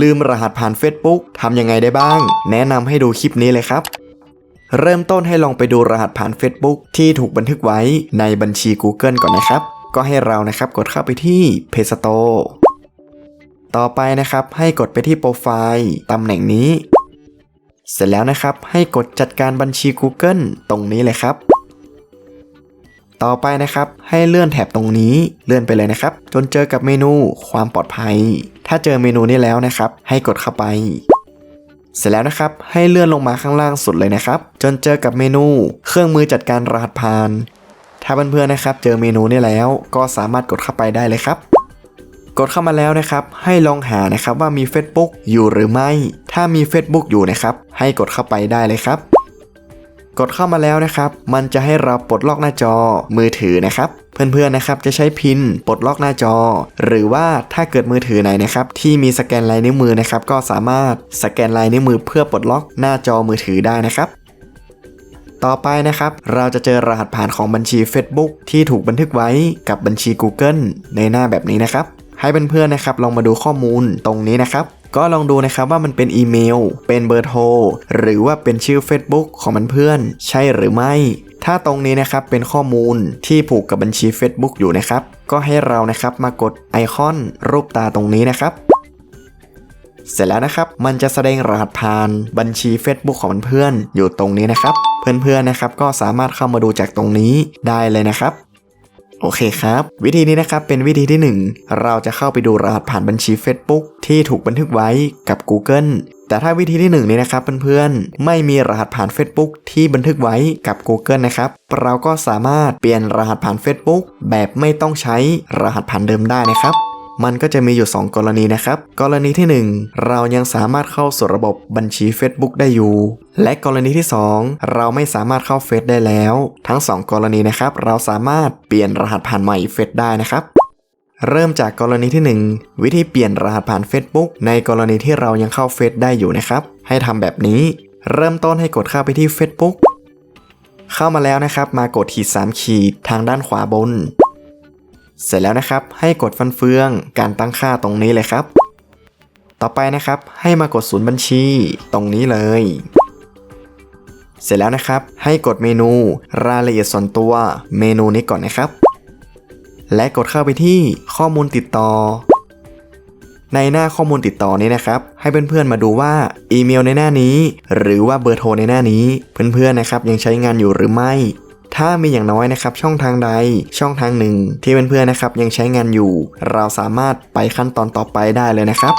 ลืมรหัสผ่าน Facebook ทำยังไงได้บ้าง แนะนำให้ดูคลิปนี้เลยครับ เริ่มต้นให้ลองไปดูรหัสผ่าน Facebook ที่ถูกบันทึกไว้ในบัญชี Google ก่อนนะครับ ก็ให้เรานะครับกดเข้าไปที่ Play Store ต่อไปนะครับให้กดไปที่โปรไฟล์ตำแหน่งนี้ เสร็จแล้วนะครับให้กดจัดการบัญชี Google ตรงนี้เลยครับ ต่อไปนะครับ ให้เลื่อนแถบตรงนี้เลื่อนไปเลยนะครับ จนเจอกับเมนูความปลอดภัย ถ้าเจอเมนูนี้แล้วนะครับ ให้กดเข้าไป เสร็จแล้วนะครับ ให้เลื่อนลงมาข้างล่างสุดเลยนะครับ จนเจอกับเมนู เครื่องมือจัดการรหัสผ่าน ถ้าเพื่อนๆนะครับ เจอเมนูนี้แล้วก็สามารถกดเข้าไปได้เลยครับกดเข้ามาแล้วนะครับ ให้ลองหานะครับว่ามี Facebook อยู่หรือไม่ ถ้ามี Facebook อยู่นะครับ ให้กดเข้าไปได้เลยครับ กดเข้ามาแล้วนะครับ มันจะให้เราปลดล็อกหน้าจอมือถือนะครับ เพื่อนๆนะครับจะใช้พินปลดล็อกหน้าจอ หรือว่าถ้าเกิดมือถือไหนนะครับที่มีสแกนลายนิ้วมือนะครับก็สามารถสแกนลายนิ้วมือเพื่อปลดล็อกหน้าจอมือถือได้นะครับต่อไปนะครับ เราจะเจอรหัสผ่านของบัญชี Facebook ที่ถูกบันทึกไว้กับบัญชี Google ในหน้าแบบนี้นะครับ ให้เพื่อนๆนะครับลองมาดูข้อมูลตรงนี้นะครับ ก็ลองดูนะครับว่ามันเป็นอีเมล เป็นเบอร์โทร หรือว่าเป็นชื่อ Facebook ของมันเพื่อน ใช่หรือไม่ ถ้าตรงนี้นะครับเป็นข้อมูลที่ผูกกับบัญชี Facebook อยู่นะครับ ก็ให้เรานะครับมากดไอคอนรูปตาตรงนี้นะครับ เสร็จแล้วนะครับ มันจะแสดงรหัสผ่านบัญชี Facebook ของเพื่อนอยู่ตรงนี้นะครับ เพื่อนๆนะครับก็สามารถเข้ามาดูจากตรงนี้ได้เลยนะครับ โอเคครับ วิธีนี้นะครับเป็นวิธีที่ 1 เราจะเข้าไปดูรหัสผ่านบัญชี Facebook ที่ถูกบันทึกไว้กับ Google แต่ถ้าวิธีที่ 1 นี้นะครับเพื่อนๆ ไม่มีรหัสผ่าน Facebook ที่บันทึกไว้กับ Google นะครับ เราก็สามารถเปลี่ยนรหัสผ่าน Facebook แบบไม่ต้องใช้รหัสผ่านเดิมได้นะครับ มันก็จะมีอยู่ 2 กรณีนะครับ กรณีที่ 1 เรายังสามารถเข้าสู่ระบบบัญชี Facebook ได้อยู่ และกรณีที่ 2 เราไม่สามารถเข้าเฟซได้แล้ว ทั้ง 2 กรณีนะครับ เราสามารถเปลี่ยนรหัสผ่านใหม่เฟซได้นะครับเริ่มจากกรณีที่ 1 วิธีเปลี่ยนรหัสผ่าน Facebook ในกรณีที่เรายังเข้าเฟซได้อยู่นะครับ ให้ทำแบบนี้ เริ่มต้นให้กดเข้าไปที่ Facebook เข้ามาแล้วนะครับ มากดขีด3ขีดทางด้านขวาบน เสร็จแล้วนะครับ ให้กดฟันเฟืองการตั้งค่าตรงนี้เลยครับ ต่อไปนะครับให้มากดศูนย์บัญชีตรงนี้เลย เสร็จแล้วนะครับ ให้กดเมนูรายละเอียดส่วนตัวเมนูนี้ก่อนนะครับ และกดเข้าไปที่ข้อมูลติดต่อ ในหน้าข้อมูลติดต่อนี้นะครับ ให้เพื่อนๆมาดูว่าอีเมลในหน้านี้ หรือว่าเบอร์โทรในหน้านี้ เพื่อนๆนะครับยังใช้งานอยู่หรือไม่ ถ้ามีอย่างน้อยนะครับช่องทางใดช่องทางหนึ่ง ที่เพื่อนๆนะครับยังใช้งานอยู่ เราสามารถไปขั้นตอนต่อไปได้เลยนะครับ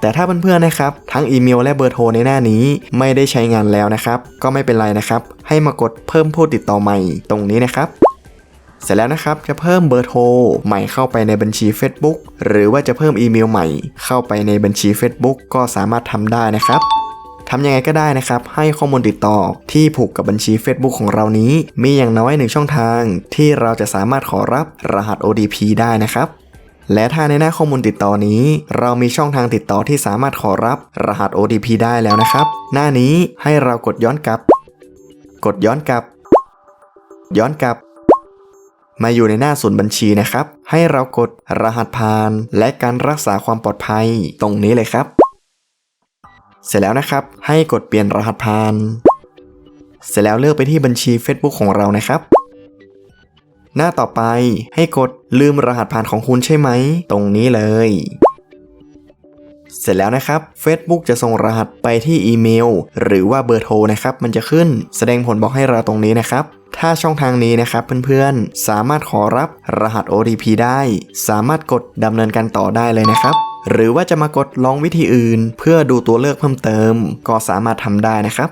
แต่ถ้าเพื่อนๆนะครับทั้งอีเมลและเบอร์โทรในหน้านี้ไม่ได้ใช้งานแล้วนะครับ ก็ไม่เป็นไรนะครับ ให้มากดเพิ่มผู้ติดต่อใหม่ตรงนี้นะครับ เสร็จแล้วนะครับจะเพิ่มเบอร์โทรใหม่เข้าไปในบัญชี Facebook หรือว่าจะเพิ่มอีเมลใหม่เข้าไปในบัญชี Facebook ก็สามารถทำได้นะครับ ทำยังไงก็ได้นะครับ ให้ข้อมูลติดต่อที่ผูกกับบัญชี Facebook ของเรานี้ มีอย่างน้อยหนึ่งช่องทาง ที่เราจะสามารถขอรับรหัส OTP ได้นะครับ และถ้าในหน้าข้อมูลติดต่อนี้ เรามีช่องทางติดต่อที่สามารถขอรับรหัส OTP ได้แล้วนะครับ หน้านี้ให้เรากดย้อนกลับ กดย้อนกลับ ย้อนกลับ มาอยู่ในหน้าศูนบัญชีนะครับ ให้เรากดรหัสผ่าน และการรักษาความปลอดภัยตรงนี้เลยครับ เสร็จแล้วนะครับ ให้กดเปลี่ยนรหัสผ่าน เสร็จแล้วเลือกไปที่บัญชี Facebook ของเรานะครับ หน้าต่อไปให้กดลืมรหัสผ่านของคุณใช่ไหม ตรงนี้เลย เสร็จแล้วนะครับ Facebook จะส่งรหัสไปที่อีเมล หรือว่าเบอร์โทรนะครับ มันจะขึ้นแสดงผลบอกให้เราตรงนี้นะครับถ้าช่องทางนี้นะครับเพื่อนๆ สามารถขอรับรหัส OTP ได้ สามารถกดดำเนินการต่อได้เลยนะครับ หรือว่าจะมากดลองวิธีอื่น เพื่อดูตัวเลือกเพิ่มเติม ก็สามารถทำได้นะครับ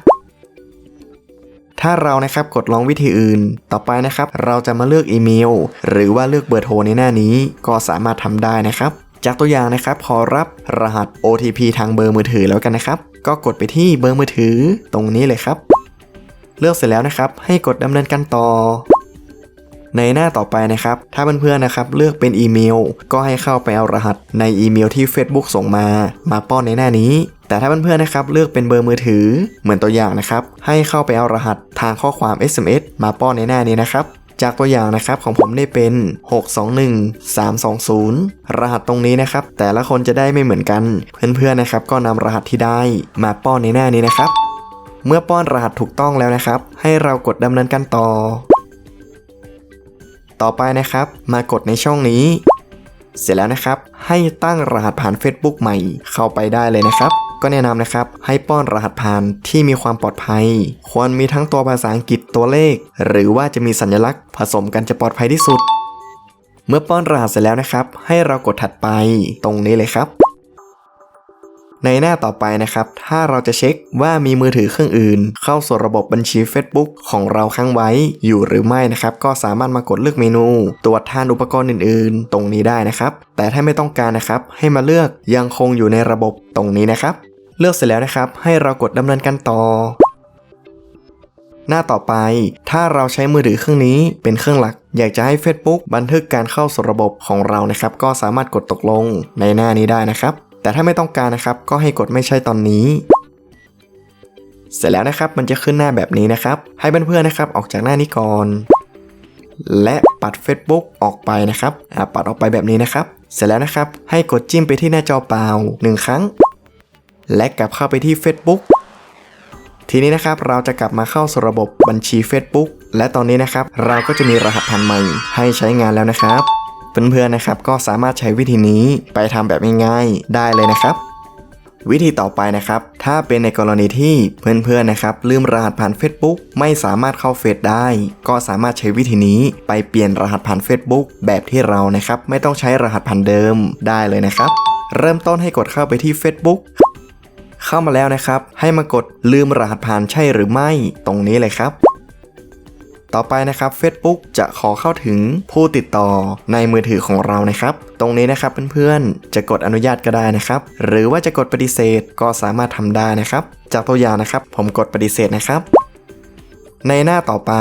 ถ้าเรานะครับกดลองวิธีอื่น ต่อไปนะครับ เราจะมาเลือกอีเมล หรือว่าเลือกเบอร์โทรในหน้านี้ ก็สามารถทำได้นะครับ จากตัวอย่างนะครับขอรับรหัส OTP ทางเบอร์มือถือแล้วกันนะครับ ก็กดไปที่เบอร์มือถือตรงนี้เลยครับ เลือกเสร็จแล้วนะครับ ให้กดดำเนินการต่อ ในหน้าต่อไปนะครับ ถ้าเพื่อนๆนะครับเลือกเป็นอีเมล ก็ให้เข้าไปเอารหัสในอีเมลที่ Facebook ส่งมา มาป้อนในหน้านี้ แต่ถ้าเพื่อนๆนะครับเลือกเป็นเบอร์มือถือ เหมือนตัวอย่างนะครับ ให้เข้าไปเอารหัสทางข้อความ SMS มาป้อนในหน้านี้นะครับจากตัวอย่างนะครับของผมได้เป็น 621 320 รหัสตรงนี้นะครับ แต่ละคนจะได้ไม่เหมือนกัน เพื่อนๆนะครับ ก็นำรหัสที่ได้มาป้อนในหน้านี้นะครับ เมื่อป้อนรหัสถูกต้องแล้วนะครับ ให้เรากดดำเนินการต่อ ต่อไปนะครับ มากดในช่องนี้ เสร็จแล้วนะครับ ให้ตั้งรหัสผ่าน Facebook ใหม่เข้าไปได้เลยนะครับก็แนะนำนะครับให้ป้อนรหัสผ่านที่มีความปลอดภัย ควรมีทั้งตัวภาษาอังกฤษตัวเลข หรือว่าจะมีสัญลักษณ์ผสมกันจะปลอดภัยที่สุด เมื่อป้อนรหัสเสร็จแล้วนะครับ ให้เรากดถัดไปตรงนี้เลยครับ ในหน้าต่อไปนะครับ ถ้าเราจะเช็คว่ามีมือถือเครื่องอื่น เข้าสู่ระบบบัญชี Facebook ของเราค้างไว้อยู่หรือไม่นะครับ ก็สามารถมากดเลือกเมนู ตรวจทานอุปกรณ์อื่น ๆ ตรงนี้ได้นะครับ แต่ถ้าไม่ต้องการนะครับ ให้มาเลือกยังคงอยู่ในระบบตรงนี้นะครับ เลือกเสร็จแล้วนะครับ ให้เรากดดำเนินการต่อหน้าต่อไป ถ้าเราใช้มือถือเครื่องนี้เป็นเครื่องหลัก อยากจะให้ Facebook บันทึกการเข้าสู่ระบบของเรานะครับ ก็สามารถกดตกลงในหน้านี้ได้นะครับ แต่ถ้าไม่ต้องการนะครับ ก็ให้กดไม่ใช่ตอนนี้ เสร็จแล้วนะครับมันจะขึ้นหน้าแบบนี้นะครับ ให้เพื่อนๆนะครับออกจากหน้านี้ก่อน และปัด Facebook ออกไปนะครับปัดออกไปแบบนี้นะครับ เสร็จแล้วนะครับ ให้กดจิ้มไปที่หน้าจอเปล่าหนึ่งครั้ง และกลับเข้าไปที่ Facebook ทีนี้นะครับเราจะกลับมาเข้าสู่ระบบบัญชี Facebook และตอนนี้นะครับ เราก็จะมีรหัสผ่านใหม่ให้ใช้งานแล้วนะครับ เพื่อนๆนะครับก็สามารถใช้วิธีนี้ไปทำแบบง่ายๆได้เลยนะครับ วิธีต่อไปนะครับ ถ้าเป็นในกรณีที่เพื่อนๆนะครับลืมรหัสผ่าน Facebook ไม่สามารถเข้าเฟซได้ ก็สามารถใช้วิธีนี้ไปเปลี่ยนรหัสผ่าน Facebook แบบที่เรานะครับไม่ต้องใช้รหัสผ่านเดิมได้เลยนะครับ เริ่มต้นให้กดเข้าไปที่ Facebook เข้ามาแล้วนะครับ ให้มากดลืมรหัสผ่านใช่หรือไม่ตรงนี้เลยครับ ต่อไปนะครับ Facebook จะขอเข้าถึงผู้ติดต่อในมือถือของเรานะครับ ตรงนี้นะครับเพื่อนๆ จะกดอนุญาตก็ได้นะครับ หรือว่าจะกดปฏิเสธก็สามารถทำได้นะครับ จากตัวอย่างนะครับ ผมกดปฏิเสธนะครับ ในหน้าต่อไป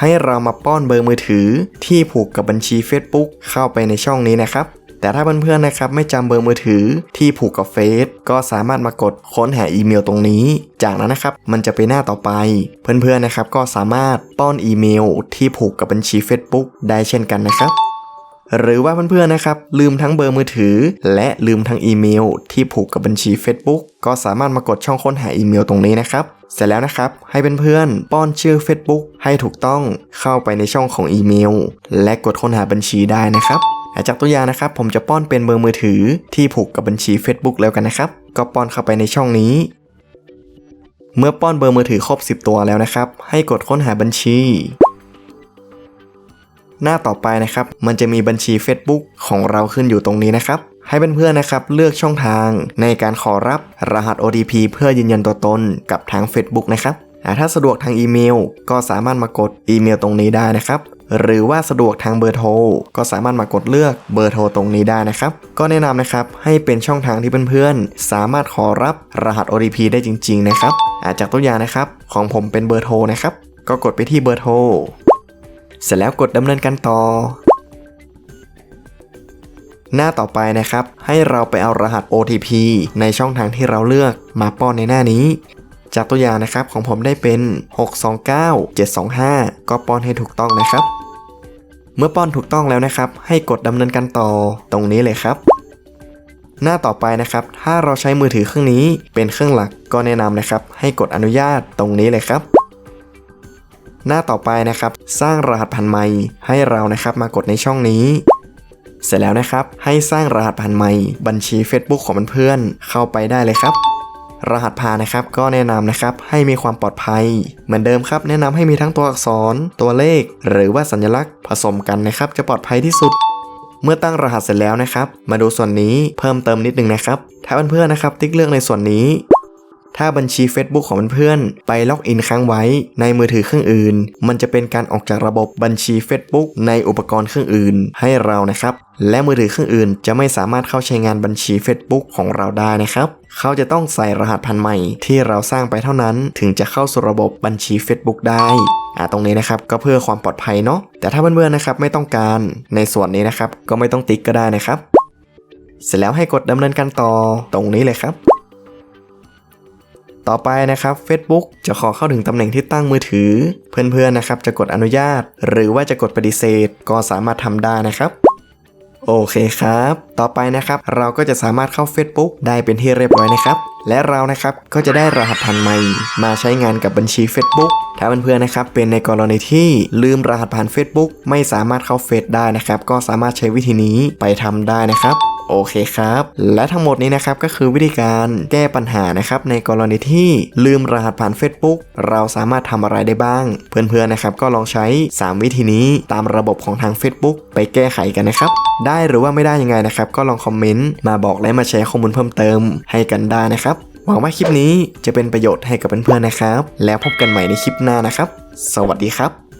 ให้เรามาป้อนเบอร์มือถือที่ผูกกับบัญชี Facebook เข้าไปในช่องนี้นะครับ แต่ถ้าเพื่อนๆนะครับไม่จำเบอร์มือถือที่ผูกกับเฟซก็สามารถมากดค้นหาอีเมลตรงนี้ จากนั้นนะครับมันจะไปหน้าต่อไป เพื่อนๆนะครับก็สามารถป้อนอีเมลที่ผูกกับบัญชี Facebook ได้เช่นกันนะครับหรือว่าเพื่อนๆนะครับ ลืมทั้งเบอร์มือถือ และลืมทั้งอีเมล ที่ผูกกับบัญชี Facebook ก็สามารถมากดช่องค้นหาอีเมลตรงนี้นะครับ เสร็จแล้วนะครับ ให้เพื่อนๆป้อนชื่อ Facebook ให้ถูกต้องเข้าไปในช่องของอีเมล และกดค้นหาบัญชีได้นะครับ จากตัวอย่างนะครับ ผมจะป้อนเป็นเบอร์มือถือที่ผูกกับบัญชี Facebook แล้วกันนะครับ ก็ป้อนเข้าไปในช่องนี้ เมื่อป้อนเบอร์มือถือครบ 10 ตัวแล้วนะครับ ให้กดค้นหาบัญชี หน้าต่อไปนะครับ มันจะมีบัญชี Facebook ของเราขึ้นอยู่ตรงนี้นะครับให้เพื่อนๆนะครับเลือกช่องทางในการขอรับรหัส OTP เพื่อยืนยันตัวตนกับทาง Facebook นะครับถ้าสะดวกทางอีเมล ก็สามารถมากดอีเมลตรงนี้ได้นะครับ หรือว่าสะดวกทางเบอร์โทรก็สามารถมากดเลือกเบอร์โทรตรงนี้ได้นะครับ ก็แนะนำนะครับให้เป็นช่องทางที่เพื่อนๆ สามารถขอรับรหัส OTP ได้จริง ๆ นะครับอาจากตัวอย่างนะครับ ของผมเป็นเบอร์โทรนะครับ ก็กดไปที่เบอร์โทรเสร็จแล้วกดดำเนินการต่อ หน้าต่อไปนะครับ ให้เราไปเอารหัส OTP ในช่องทางที่เราเลือกมาป้อนในหน้านี้ จากตัวอย่างนะครับของผมได้เป็น 629 725 ก็ป้อนให้ถูกต้องนะครับ เมื่อป้อนถูกต้องแล้วนะครับ ให้กดดำเนินการต่อตรงนี้เลยครับ หน้าต่อไปนะครับ ถ้าเราใช้มือถือเครื่องนี้เป็นเครื่องหลักก็แนะนำนะครับ ให้กดอนุญาตตรงนี้เลยครับ หน้าต่อไปนะครับ สร้างรหัสผ่านใหม่ให้เรานะครับมากดในช่องนี้เสร็จแล้วนะครับ ให้สร้างรหัสผ่านใหม่ บัญชี Facebook ของเพื่อนๆเข้าไปได้เลยครับ รหัสผ่านนะครับก็แนะนำนะครับให้มีความปลอดภัย เหมือนเดิมครับ แนะนำให้มีทั้งตัวอักษร ตัวเลข หรือว่าสัญลักษณ์ผสมกันนะครับ จะปลอดภัยที่สุด เมื่อตั้งรหัสเสร็จแล้วนะครับ มาดูส่วนนี้เพิ่มเติมนิดนึงนะครับ ถ้าเพื่อนๆนะครับ ติ๊กเลือกในส่วนนี้ ถ้าบัญชี Facebook ของเพื่อนๆไปล็อกอินค้างไว้ในมือถือเครื่องอื่น มันจะเป็นการออกจากระบบบัญชี Facebook ในอุปกรณ์เครื่องอื่น ให้เรานะครับและมือถือเครื่องอื่นจะไม่สามารถเข้าใช้งานบัญชี Facebook ของเราได้นะครับ เขาจะต้องใส่รหัสพันใหม่ที่เราสร้างไปเท่านั้น ถึงจะเข้าสู่ระบบบัญชี Facebook ได้อ่าตรงนี้นะครับก็เพื่อความปลอดภัยเนาะแต่ถ้าเพื่อนๆนะครับไม่ต้องการในส่วนนี้นะครับก็ไม่ต้องติ๊กก็ได้นะครับ เสร็จแล้วให้กดดำเนินการต่อตรงนี้เลยครับ ต่อไปนะครับ Facebook จะขอเข้าถึงตำแหน่งที่ตั้งมือถือ เพื่อนๆนะครับจะกดอนุญาต หรือว่าจะกดปฏิเสธก็สามารถทำได้นะครับ โอเคครับ ต่อไปนะครับเราก็จะสามารถเข้า Facebook ได้เป็นที่เรียบร้อยนะครับ และเรานะครับก็จะได้รหัสผ่านใหม่ มาใช้งานกับบัญชี Facebook ถ้าเพื่อนๆนะครับเป็นในกรณีที่ลืมรหัสผ่าน Facebook ไม่สามารถเข้าเฟซได้นะครับ ก็สามารถใช้วิธีนี้ไปทำได้นะครับ โอเคครับ และทั้งหมดนี้นะครับก็คือวิธีการแก้ปัญหานะครับในกรณีที่ลืมรหัสผ่าน Facebook เราสามารถทำอะไรได้บ้าง เพื่อนๆนะครับก็ลองใช้ 3 วิธีนี้ตามระบบของทาง Facebook ไปแก้ไขกันนะครับ ได้หรือว่าไม่ได้ยังไงนะครับก็ลองคอมเมนต์มาบอกและมาแชร์ข้อมูลเพิ่มเติมให้กันได้นะครับหวังว่าคลิปนี้จะเป็นประโยชน์ให้กับเพื่อนๆนะครับ แล้วพบกันใหม่ในคลิปหน้านะครับ สวัสดีครับ